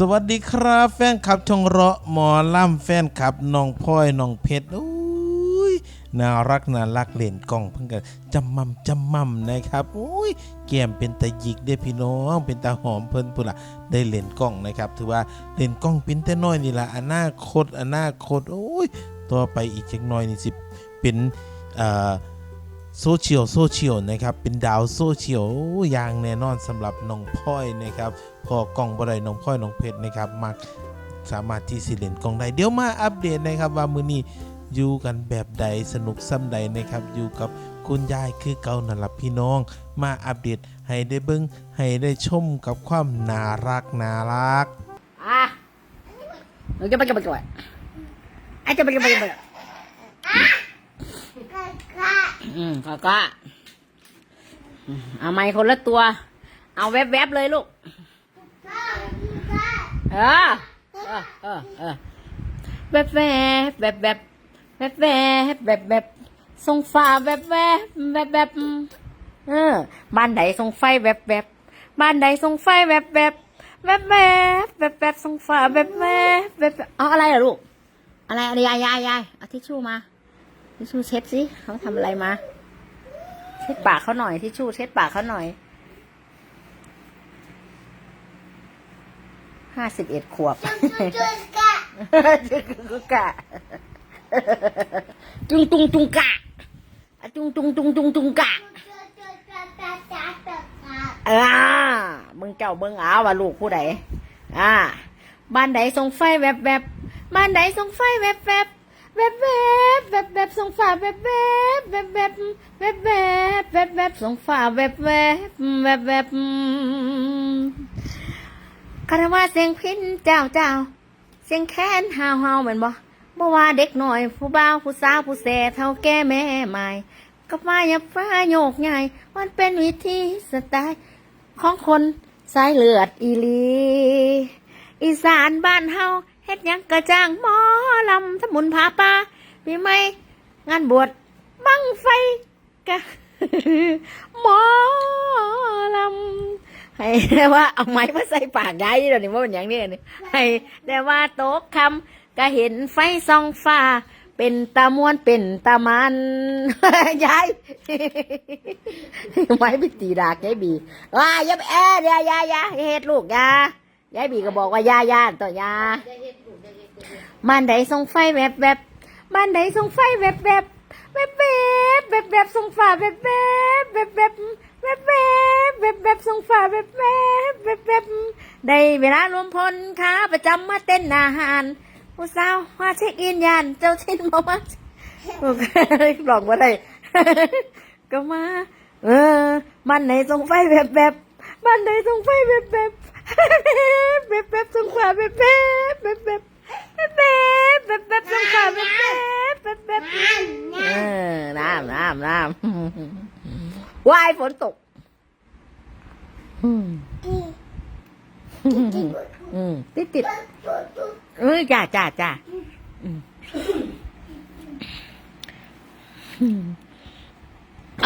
สวัสดีครับแฟนคลับชงเราะหมอล่ำแฟนคลับน้องพลอยน้องเพชรอุ้ยน่ารักน่ารักเล่นกล้องเพิ่งกันจำมั่มจำมั่มนะครับอุ้ยแก้มเป็นตาหยิกเด้พี่น้องเป็นตาหอมเพิ่นพุ่นละได้เล่นกล้องนะครับ ถือว่าเล่นกล้องเป็นแต่น้อยนี่ละอนาคตอนาคตโอ้ยต่อไปอีกจักหน้อยนี่สิเป็นอ่อ โซเชียลโซเชียลนะครับเป็นดาวโซเชียลอย่างแน่นอนสำหรับน้องพ่อยนะครับพอกล้องบ่ได้น้องพ่อยน้องเพชรนะครับมักสามารถที่สิเล่นกล้องได้เดี๋ยวมาอัปเดตนะครับว่ามื้อนี้อยู่กันแบบใดสนุกซ้ำใดนะครับอยู่กับคุณยายคือเก่านั่นล่ะพี่น้อง มาอัปเดตให้ได้เบิ่งให้ได้ชมกับความน่ารักน่ารักอะหนูจะไปจะไปจะไปไอ้จะไปจะไปจะไป อืมก็ก็เอาไม้คนละตัว เอาแวบๆเลยลูก เออ เออ เออเออแวบแวบแวบแวบแวบแวบแวบแวบส่งฟ้าแวบแวบแวบแวบเออ บ้านไหนส่งไฟแวบแวบบ้านไหนส่งไฟแวบแวบแวบแวบแวบแวบส่งฟ้าแวบแวบแวบเอาอะไรเหรอลูกอะไรอะไรยายยายยายเอาทิชชู่มา ทิชชู่เช็ดสิเขาทำอะไรมา เช็ดปากเขาหน่อยทิชชู่เช็ดปากเขาหน่อย ห้าสิบเอ็ดขวบจุงกะจุงจุงจุงกะจุงจุงจุงจุงจุงกะอ่ามึงเจ้าเบิ่งเอาว่าลูกผู้ใดอ่าบ้านใดส่งไฟแวบแวบบ้านใดส่งไฟแวบแวบ แวบแวบแวบแวบส่งฟ้าแวบแวบแวบแวบแวบแวบแวบแวบส่งฟ้าแวบแวบแวบแวบคารวะเสียงพินเจ้าเจ้าเสียงแค้นฮาวฮาวเหมือนบ่บ่ว่าเด็กหน่อย ผู้บ่าวผู้สาวผู้แสเท่าแก่แม่ใหม่ก็มาอย่าฟ้าโยกใหญ่มันเป็นวิธีสไตล์ของคนสายเลือดอีลี อีสานบ้านเฮา เฮ็ดยังกระจ้างหมอลำสมุนผาปลาปีใหม่งานบวชบังไฟกะหมอลำให้แต่ว่าเอาไม้มาใส่ปากยายเดี๋ยวนี้ว่าเป็นอย่างนี้นี่ให้แต่ว่าโต๊ะคำก็เห็นไฟส่องฟ้า เป็นตามวนเป็นตามันยายไม้ไปตีดากยายบีว้าย่าไปแอะยายายายาเฮ็ดลูกยา ยายบีก็บอกว่าอยาอยาต่อยาบ้านใดส่งไฟแวบแวบบ้านใดส่งไฟแวบแวบแวบแวบแวบแวบส่งฟ้าแวบแวบแวบแวบแวบแวบแวบแวบส่งฟ้าแวบแวบแวบแวบได้เวลารวมพลขาประจำมาเต้นอาหารผู้สาวมาเช็คอินยานเจ้าชินมามาหลอกว่าได้ก็มา เออบ้านไหนส่งไฟแบบแบบบ้านไหนส่งไฟแบบแบ แบบแบบส่งไฟแบบแบบแบบแบบแบบแบบแบบส่งไฟแบบแบบแบบแบบน้ำน้ำน้ำว่ายฝนตกอืมอืมติดติดเออจ้าจ้าจ้าอืม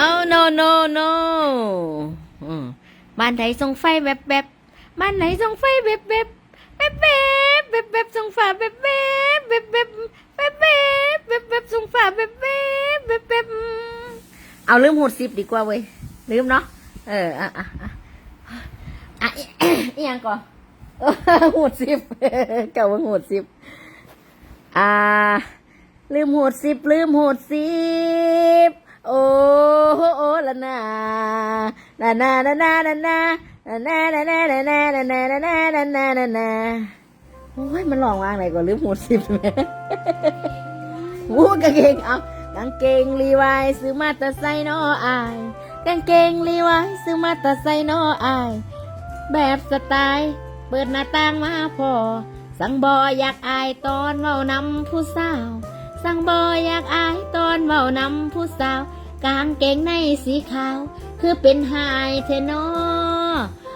Oh no no no อืมบ้านไหนส่งไฟแบบแบบ บ้านไหนส่งไฟแบบแบบแบบแบบแบบแบบส่งฝาแบบแบบแบบแบบแบบแบบแบบแบบส่งฝาแบบแบบแบบแบบเอาลืมหูดซิปดีกว่าเว้ยลืมเนาะเอออะอะอะอะอีหยังก่อนหูดซิปเก่าว่าหูดซิปอ่าลืมหูดสิบลืมหูดสิบโอ้โหละนานานานานานานา นานานานานานานานานานานานานานาโอ้ยมันลองวางไหนก่อนลืมหูดสิบแม่วูกางเกงเอากางเกงรีวายซื้อมาต่ใส่นออายกางเกงรีวายซื้อมาต่ใส่นออาย แบบสไตล์เปิดหน้าต่างมาพอ สังบออยากอายตอนเว้านำผู้สาว สังบออยากอายตอนเว้านำผู้สาว กางเกงในสีขาว คือเป็นหายเทนอ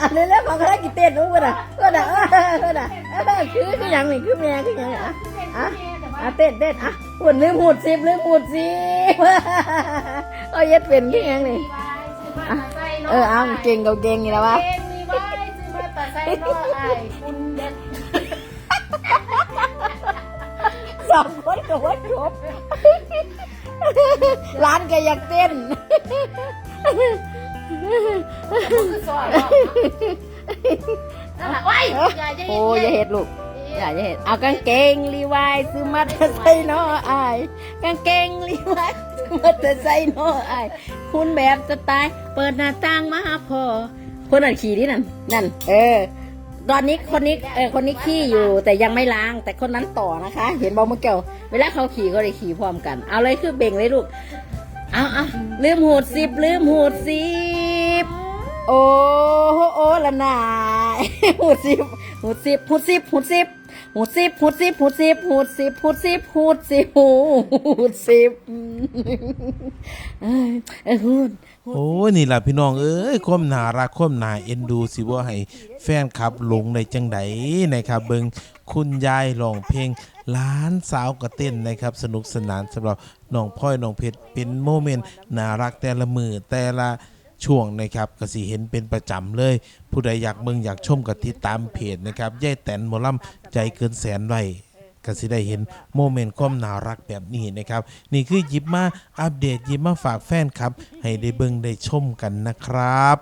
อันนี้แล้วเขงก็ได้กี่เต้นรู้ป่ะนะก็นะก็นะคือคือยังนี้คือแม่คือยังนี้อะอะเต้นเต้นอะหุ่นลืมหุดซิบลืมหุดซิบเอาเย็ดเป็นคือยังนี้เออเอาเก่งกับเก่งนี่แล้ววะสองคนก็บว่าจบร้านแกอยากเต้น คือซอยเนาะนั่นแหละโอ้ยอย่าอย่าโอ้ยอย่าเห็ดลูกอย่าอย่าเห็ดเอากางเกงรีวายซื้อมาแต่ใส่เนออายกางเกงรีวายซื้อมาแต่ใส่เนออายคุณแบบจะตายเปิดหน้าต่างมาหาพอคนนั้นขี่นี่นั่นนั่น เออ ตอนนี้คนนี้เออคนนี้ขี่อยู่แต่ยังไม่ล้างแต่คนนั้นต่อนะคะ เห็นบอกเมื่อกี้เวลาเขาขี่ก็เลยขี่พร้อมกัน เอาเลยคือเบ่งเลยลูก เอาเอาลืมหูดสิบลืมหูดสิบ โอ้โหโอ้ละนาหูดสิบหูดสิบหูดสิบหูดสิบหูดสิบหูดสิบหูดสิบหูดสิบหูดสิบหูดสิบหูดสิบเอ้ยหูดโอ้นี่ล่ะพี่น้องเอ้ยความน่ารักความน่าเอ็นดูสิว่าให้แฟนคลับหลงในจังไดนะครับเบิงคุณยายร้องเพลงล้านสาวก็เต้นนะครับ สนุกสนานสำหรับน้องพ่อยน้องเพชรเป็นโมเมนต์น่ารักแต่ละมือแต่ละ ช่วงนะครับก็สิเห็นเป็นประจำเลย ผู้ใดอยากเบิ่งอยากชมกติดตามเพจนะครับยายแตนหมอลำใจเกินแสนไว้ก็สิได้เห็นโมเมนต์ความน่ารักแบบนี้นะครับ นี่คือหยิบมาอัปเดตหยิบมาฝากแฟนครับ ให้ได้เบิ่งได้ชมกันนะครับ